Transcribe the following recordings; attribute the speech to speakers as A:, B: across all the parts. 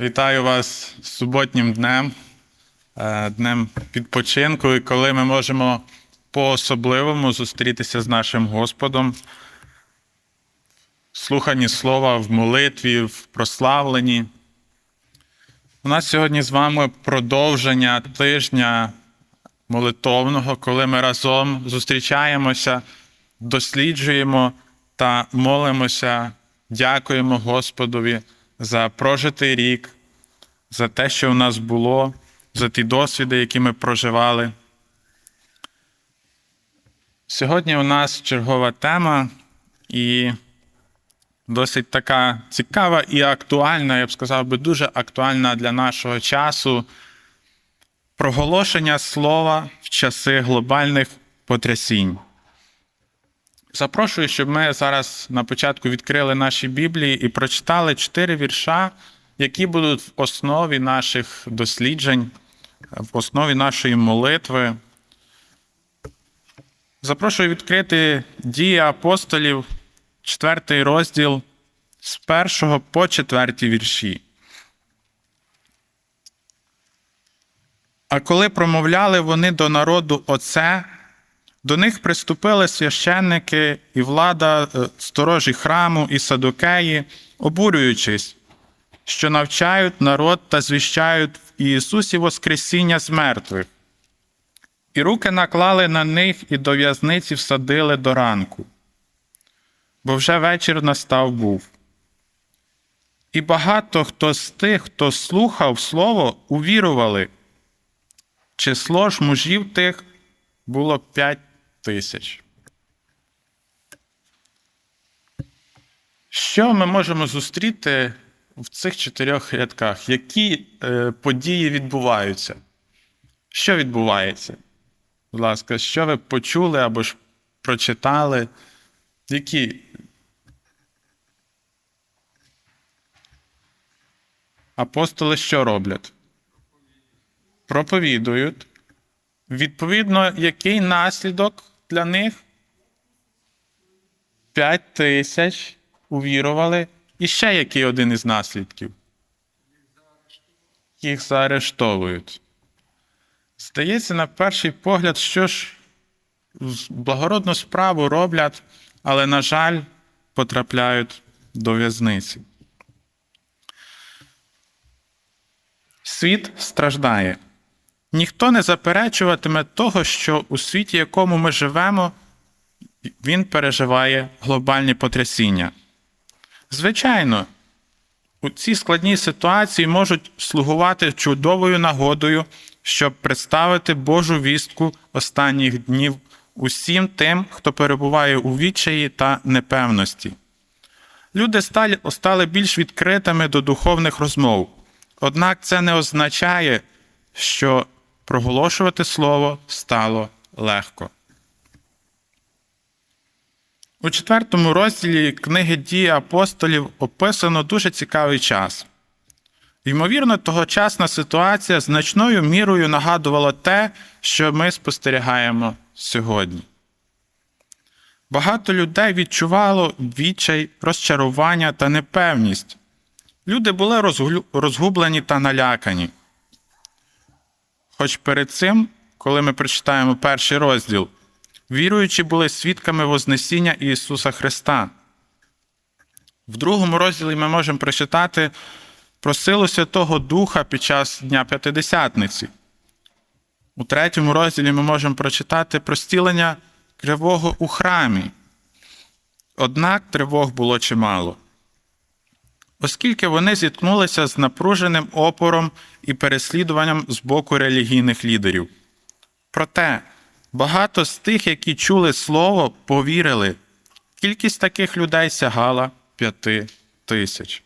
A: Вітаю вас суботнім днем, е, днем відпочинку, і коли ми можемо по-особливому зустрітися з нашим Господом, в слуханні слова в молитві, в прославленні. У нас сьогодні з вами продовження тижня молитовного, коли ми разом зустрічаємося, досліджуємо та молимося, дякуємо Господові за прожитий рік, за те, що в нас було, за ті досвіди, які ми проживали. Сьогодні у нас чергова тема і досить така цікава і актуальна, я б сказав би, дуже актуальна для нашого часу. Проголошення слова в часи глобальних потрясінь. Запрошую, щоб ми зараз на початку відкрили наші Біблії і прочитали чотири вірша, які будуть в основі наших досліджень, в основі нашої молитви. Запрошую відкрити дії апостолів, четвертий розділ з першого по четверті вірші. А коли промовляли вони до народу оце, до них приступили священники і влада е, сторожі храму і садокеї, обурюючись, що навчають народ та звіщають в Ісусі Воскресіння з мертвих. І руки наклали на них і до в'язниці всадили до ранку, бо вже вечір настав був. І багато хто з тих, хто слухав слово, увірували. Число ж мужів тих було п'ять тисяч. Що ми можемо зустріти в цих чотирьох рядках? Які е, події відбуваються? Що відбувається? Будь ласка, що ви почули або ж прочитали? Які? Апостоли що роблять? Проповідують. Відповідно, який наслідок для них? П'ять тисяч увірували. І ще який один із наслідків? Їх заарештовують. Здається, на перший погляд, що ж благородну справу роблять, але, на жаль, потрапляють до в'язниці. Світ страждає. Ніхто не заперечуватиме того, що у світі, якому ми живемо, він переживає глобальні потрясіння. Звичайно, у цій складній ситуації можуть слугувати чудовою нагодою, щоб представити Божу вістку останніх днів усім тим, хто перебуває у відчаї та непевності. Люди стали більш відкритими до духовних розмов. Однак це не означає, що проголошувати слово стало легко. У четвертому розділі книги дії апостолів описано дуже цікавий час. Ймовірно, тогочасна ситуація значною мірою нагадувала те, що ми спостерігаємо сьогодні. Багато людей відчувало відчай, розчарування та непевність. Люди були розгублені та налякані. Хоч перед цим, коли ми прочитаємо перший розділ, віруючі були свідками Вознесіння Ісуса Христа. В другому розділі ми можемо прочитати про силу Святого Духа під час Дня П'ятидесятниці. У третьому розділі ми можемо прочитати про стілення кривого у храмі. Однак тривог було чимало оскільки вони зіткнулися з напруженим опором і переслідуванням з боку релігійних лідерів. Проте багато з тих, які чули слово, повірили. Кількість таких людей сягала п'яти тисяч.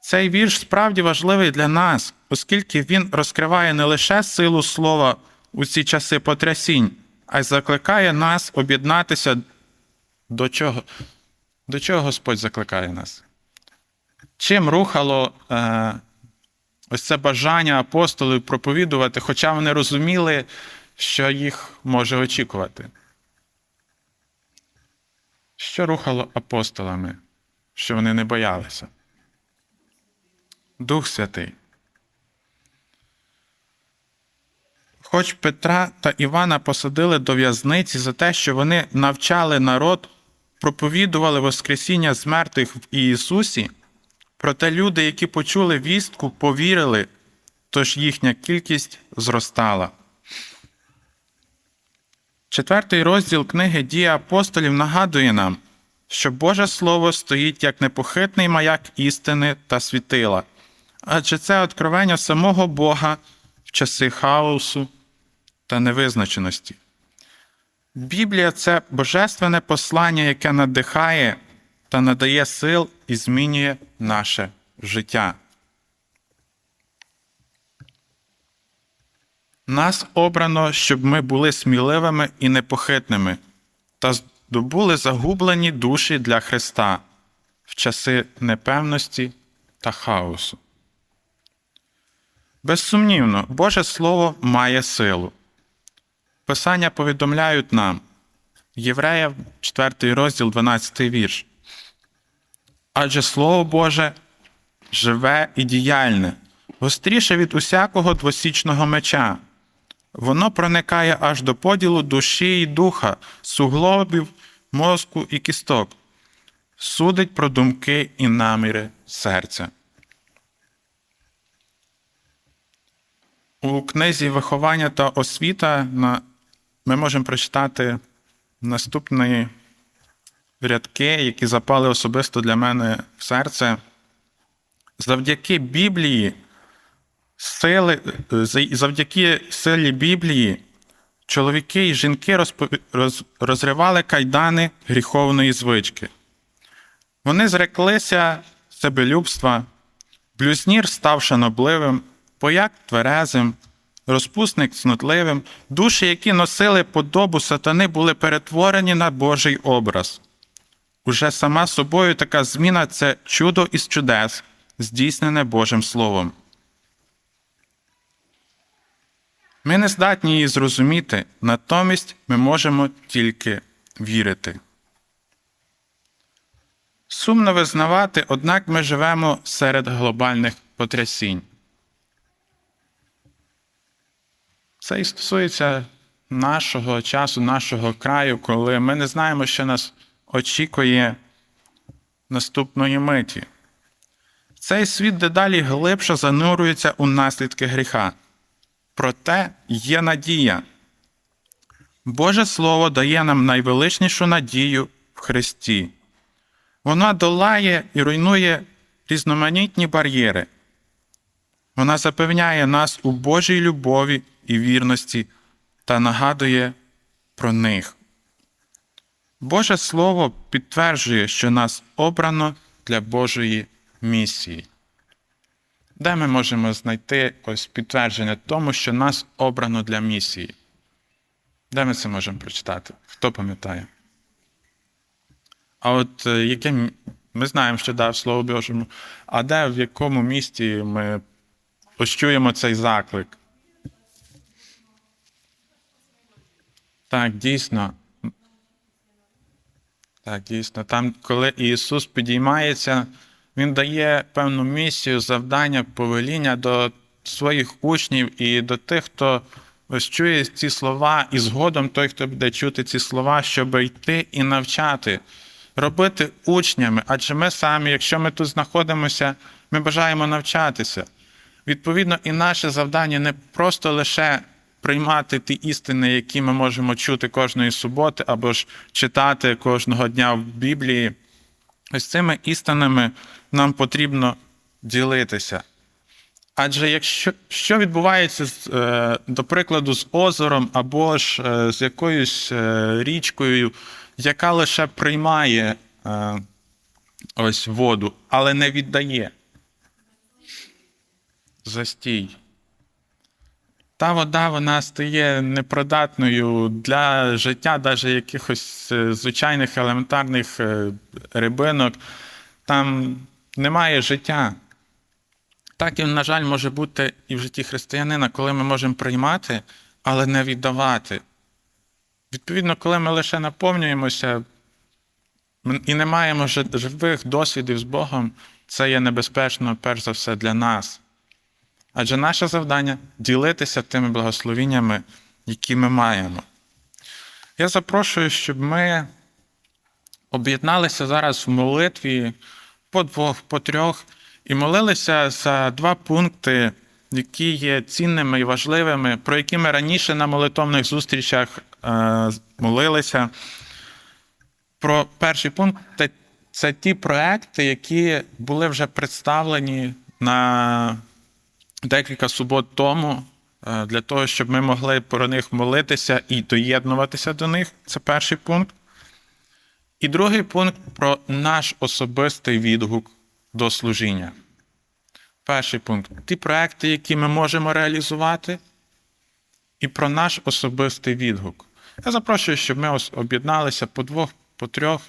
A: Цей вірш справді важливий для нас, оскільки він розкриває не лише силу слова у ці часи потрясінь, а й закликає нас об'єднатися до чого? До чого Господь закликає нас? Чим рухало е, ось це бажання апостолів проповідувати, хоча вони розуміли, що їх може очікувати? Що рухало апостолами, що вони не боялися? Дух Святий. Хоч Петра та Івана посадили до в'язниці за те, що вони навчали народ, проповідували Воскресіння з мертвих в Ісусі, проте люди, які почули вістку, повірили, тож їхня кількість зростала. Четвертий розділ книги Дії апостолів нагадує нам, що Боже Слово стоїть як непохитний маяк істини та світила, адже це откровення самого Бога в часи хаосу та невизначеності. Біблія це божественне послання, яке надихає та надає сил і змінює наше життя. Нас обрано, щоб ми були сміливими і непохитними та здобули загублені душі для Христа в часи непевності та хаосу. Безсумнівно, Боже Слово має силу. Писання повідомляють нам, Єврея, 4 розділ, 12 вірш. Адже Слово Боже живе і діяльне, гостріше від усякого двосічного меча. Воно проникає аж до поділу душі і духа, суглобів, мозку і кісток, судить про думки і наміри серця. У книзі Виховання та освіта ми можемо прочитати наступні рядки, які запали особисто для мене в серце. Завдяки Біблії, сили, завдяки силі Біблії, чоловіки і жінки розривали кайдани гріховної звички. Вони зреклися себелюбства, блюзнір став шанобливим, пояк тверезим, розпусник цнотливим, душі, які носили подобу сатани, були перетворені на Божий образ. Уже сама собою така зміна це чудо із чудес, здійснене Божим Словом. Ми не здатні її зрозуміти, натомість ми можемо тільки вірити. Сумно визнавати, однак ми живемо серед глобальних потрясінь. Це і стосується нашого часу, нашого краю, коли ми не знаємо, що нас очікує наступної миті. Цей світ дедалі глибше занурюється у наслідки гріха. Проте є надія. Боже Слово дає нам найвеличнішу надію в Христі. Вона долає і руйнує різноманітні бар'єри. Вона запевняє нас у Божій любові і вірності та нагадує про них. Боже Слово підтверджує, що нас обрано для Божої місії. Де ми можемо знайти ось підтвердження тому, що нас обрано для місії? Де ми це можемо прочитати? Хто пам'ятає? А от е, яке ми знаємо, що дав Слово Божому, а де в якому місті ми почуємо цей заклик? Так, дійсно. Так, дійсно. Там, коли Ісус підіймається, Він дає певну місію, завдання, повеління до своїх учнів і до тих, хто ось чує ці слова, і згодом той, хто буде чути ці слова, щоб йти і навчати, робити учнями. Адже ми самі, якщо ми тут знаходимося, ми бажаємо навчатися. Відповідно, і наше завдання не просто лише приймати ті істини, які ми можемо чути кожної суботи, або ж читати кожного дня в Біблії. Ось цими істинами нам потрібно ділитися. Адже якщо що відбувається, е, до прикладу, з озером або ж е, з якоюсь е, річкою, яка лише приймає ось воду, але не віддає. Застій. Та вода вона стає непридатною для життя, навіть якихось е, звичайних елементарних е, рибинок. Там немає життя. Так і, на жаль, може бути і в житті християнина, коли ми можемо приймати, але не віддавати. Відповідно, коли ми лише наповнюємося і не маємо живих досвідів з Богом, це є небезпечно, перш за все, для нас. Адже наше завдання ділитися тими благословіннями, які ми маємо. Я запрошую, щоб ми об'єдналися зараз в молитві по двох, по трьох, і молилися за два пункти, які є цінними і важливими, про які ми раніше на молитовних зустрічах е, молилися. Про перший пункт це, це ті проекти, які були вже представлені на декілька субот тому, е, для того, щоб ми могли про них молитися і доєднуватися до них. Це перший пункт. І другий пункт про наш особистий відгук до служіння. Перший пункт ті проекти, які ми можемо реалізувати, і про наш особистий відгук. Я запрошую, щоб ми об'єдналися по двох, по трьох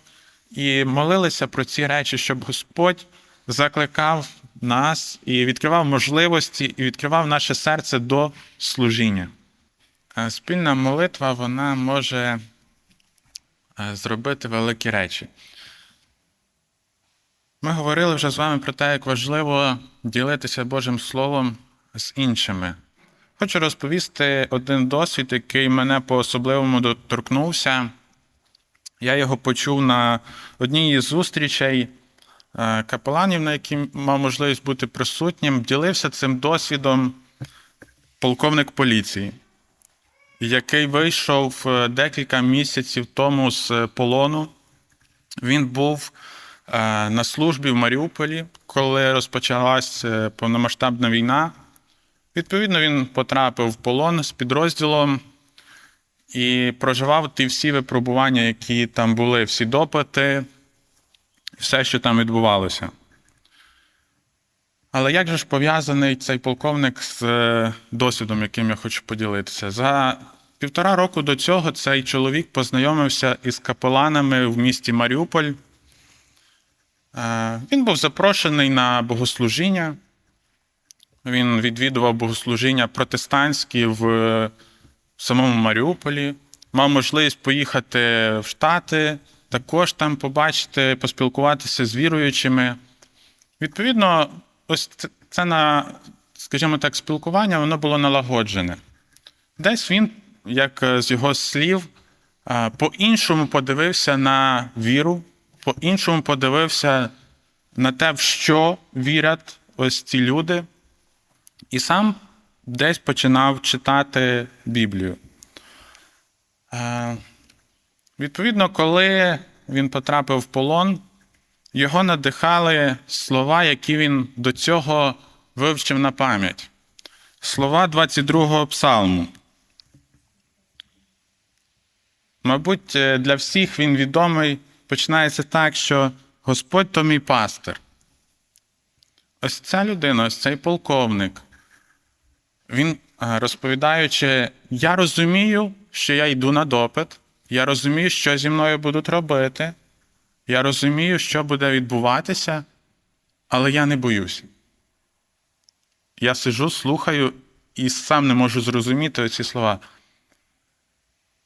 A: і молилися про ці речі, щоб Господь закликав нас і відкривав можливості, і відкривав наше серце до служіння. Е, Спільна молитва вона може е, зробити великі речі. Ми говорили вже з вами про те, як важливо ділитися Божим Словом з іншими. Хочу розповісти один досвід, який мене по-особливому доторкнувся. Я його почув на одній із зустрічей капеланів, на якій мав можливість бути присутнім. Ділився цим досвідом полковник поліції, який вийшов е, декілька місяців тому з полону. Він був е, на службі в Маріуполі, коли розпочалася повномасштабна війна. Відповідно, він потрапив в полон з підрозділом і проживав ті всі випробування, які там були, всі допити, все, що там відбувалося. Але як же ж пов'язаний цей полковник з е, досвідом, яким я хочу поділитися? За півтора року до цього цей чоловік познайомився із капеланами в місті Маріуполь. Е, Він був запрошений на богослужіння. Він відвідував богослужіння протестантські в самому Маріуполі, мав можливість поїхати в Штати, також там побачити, поспілкуватися з віруючими. Відповідно, ось це- на, скажімо так, спілкування, воно було налагоджене. Десь він, як е, з його слів, е, по-іншому подивився на віру, по-іншому подивився на те, в що вірять ось ці люди, і сам десь починав читати Біблію. Відповідно, коли він потрапив в полон, його надихали слова, які він до цього вивчив на пам'ять. Слова 22-го псалму. Мабуть, е, для всіх він відомий починається так, що Господь то мій пастир. Ось ця людина, ось цей полковник, він, е, розповідаючи, я розумію, що я йду на допит, я розумію, що зі мною будуть робити, я розумію, що буде відбуватися, але я не боюся. Я сижу, слухаю і сам не можу зрозуміти ці слова.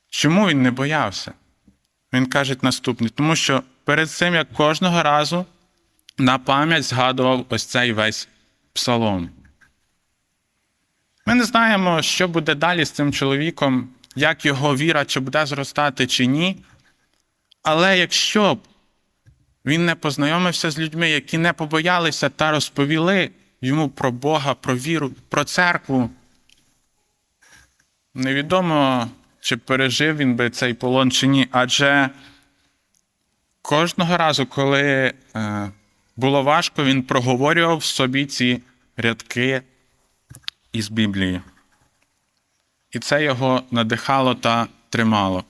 A: Чому він не боявся? Він каже наступне, тому що перед цим, як кожного разу на пам'ять згадував ось цей весь псалом. Ми не знаємо, що буде далі з цим чоловіком, як його віра, чи буде зростати, чи ні. Але якщо б він не познайомився з людьми, які не побоялися та розповіли йому про Бога, про віру, про церкву, невідомо, чи пережив він би цей полон, чи ні. Адже кожного разу, коли е, було важко, він проговорював в собі ці рядки із Біблії. І це його надихало та тримало.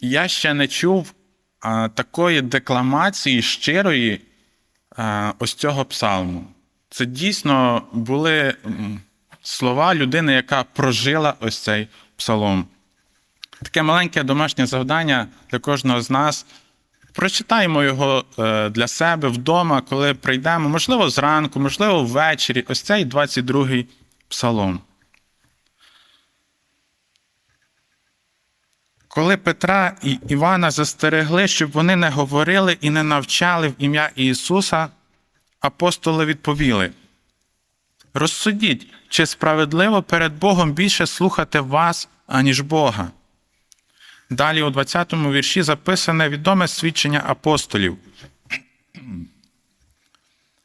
A: Я ще не чув а, такої декламації щирої а, ось цього псалму. Це дійсно були слова людини, яка прожила ось цей псалом. Таке маленьке домашнє завдання для кожного з нас. Прочитаємо його е, для себе вдома, коли прийдемо, можливо, зранку, можливо, ввечері. Ось цей 22-й псалом. Коли Петра і Івана застерегли, щоб вони не говорили і не навчали в ім'я Ісуса, Апостоли відповіли: Розсудіть, чи справедливо перед Богом більше слухати вас, аніж Бога. Далі у 20 му вірші записане відоме свідчення апостолів.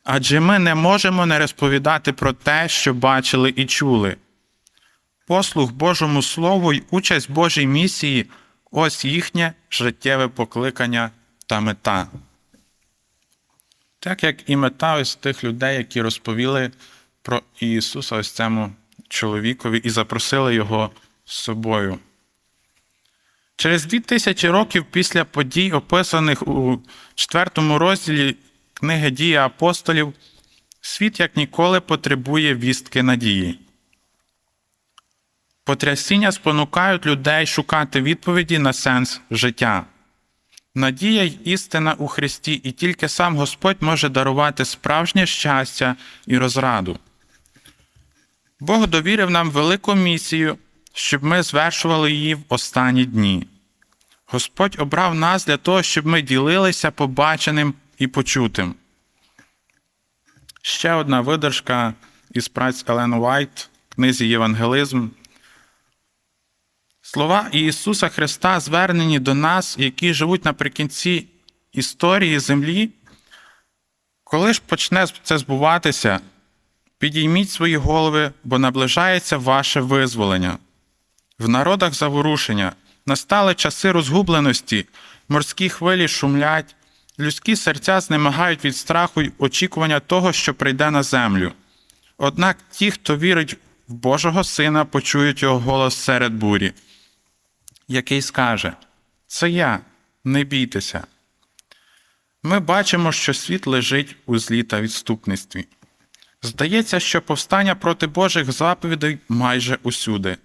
A: Адже ми не можемо не розповідати про те, що бачили і чули. Послух Божому Слову й участь Божій місії ось їхнє життєве покликання та мета. Так як і мета ось тих людей, які розповіли про Ісуса ось цьому чоловікові і запросили його з собою. Через дві тисячі років після подій, описаних у четвертому розділі книги Дії апостолів, світ як ніколи потребує вістки надії. Потрясіння спонукають людей шукати відповіді на сенс життя. Надія й істина у Христі, і тільки сам Господь може дарувати справжнє щастя і розраду. Бог довірив нам велику місію, щоб ми звершували її в останні дні. Господь обрав нас для того, щоб ми ділилися побаченим і почутим. Ще одна видержка із праць Елен Уайт, книзі Євангелизм. Слова Ісуса Христа звернені до нас, які живуть наприкінці історії землі. Коли ж почне це збуватися, підійміть свої голови, бо наближається ваше визволення. В народах заворушення настали часи розгубленості, морські хвилі шумлять, людські серця знемагають від страху й очікування того, що прийде на землю. Однак ті, хто вірить в Божого Сина, почують його голос серед бурі, який скаже: Це я, не бійтеся. Ми бачимо, що світ лежить у злі та відступництві. Здається, що повстання проти Божих заповідей майже усюди.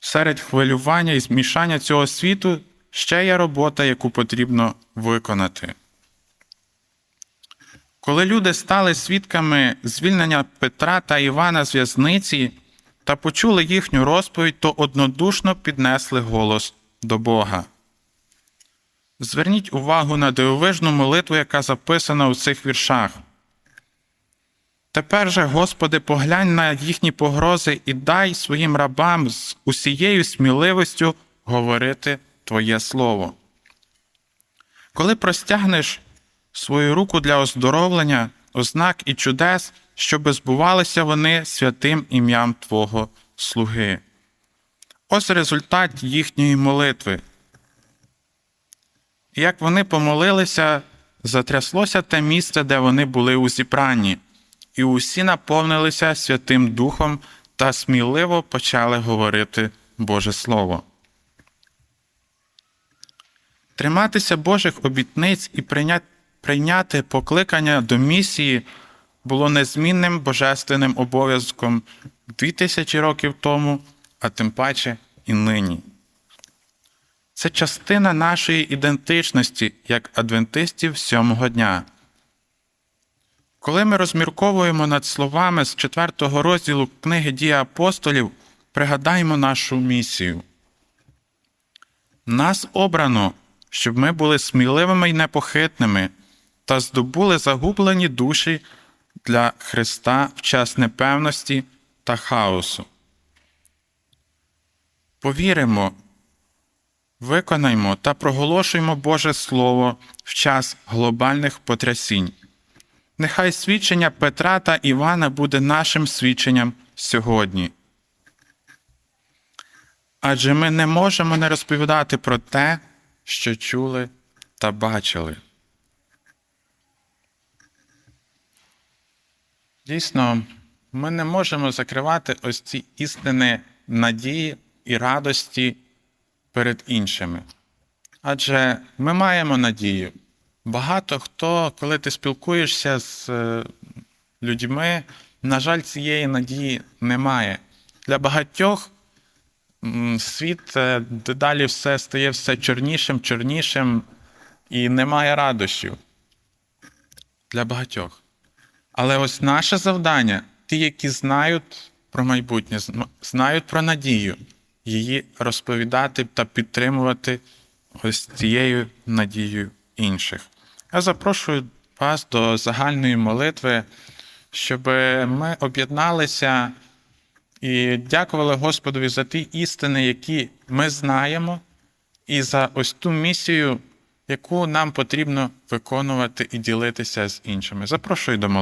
A: Серед хвилювання і змішання цього світу ще є робота, яку потрібно виконати. Коли люди стали свідками звільнення Петра та Івана з в'язниці та почули їхню розповідь, то однодушно піднесли голос до Бога. Зверніть увагу на дивовижну молитву, яка записана у цих віршах. Тепер же, Господи, поглянь на їхні погрози і дай своїм рабам з усією сміливістю говорити Твоє Слово. Коли простягнеш свою руку для оздоровлення, ознак і чудес, щоби збувалися вони святим ім'ям Твого слуги. Ось результат їхньої молитви. Як вони помолилися, затряслося те місце, де вони були у зібранні і усі наповнилися Святим Духом та сміливо почали говорити Боже Слово. Триматися Божих обітниць і прийняти покликання до місії було незмінним божественним обов'язком дві тисячі років тому, а тим паче і нині. Це частина нашої ідентичності як адвентистів сьомого дня. Коли ми розмірковуємо над словами з 4 розділу книги Дії апостолів, пригадаємо нашу місію. Нас обрано, щоб ми були сміливими і непохитними та здобули загублені душі для Христа в час непевності та хаосу. Повіримо, виконаймо та проголошуємо Боже Слово в час глобальних потрясінь. Нехай свідчення Петра та Івана буде нашим свідченням сьогодні. Адже ми не можемо не розповідати про те, що чули та бачили. Дійсно, ми не можемо закривати ось ці істини надії і радості перед іншими. Адже ми маємо надію. Багато хто, коли ти спілкуєшся з е, людьми, на жаль, цієї надії немає. Для багатьох світ е, дедалі все стає все чорнішим, чорнішим і немає радощів. Для багатьох. Але ось наше завдання ті, які знають про майбутнє, знають про надію, її розповідати та підтримувати ось цією надією інших. Я запрошую вас до загальної молитви, щоб ми об'єдналися і дякували Господові за ті істини, які ми знаємо, і за ось ту місію, яку нам потрібно виконувати і ділитися з іншими. Запрошую до молитви.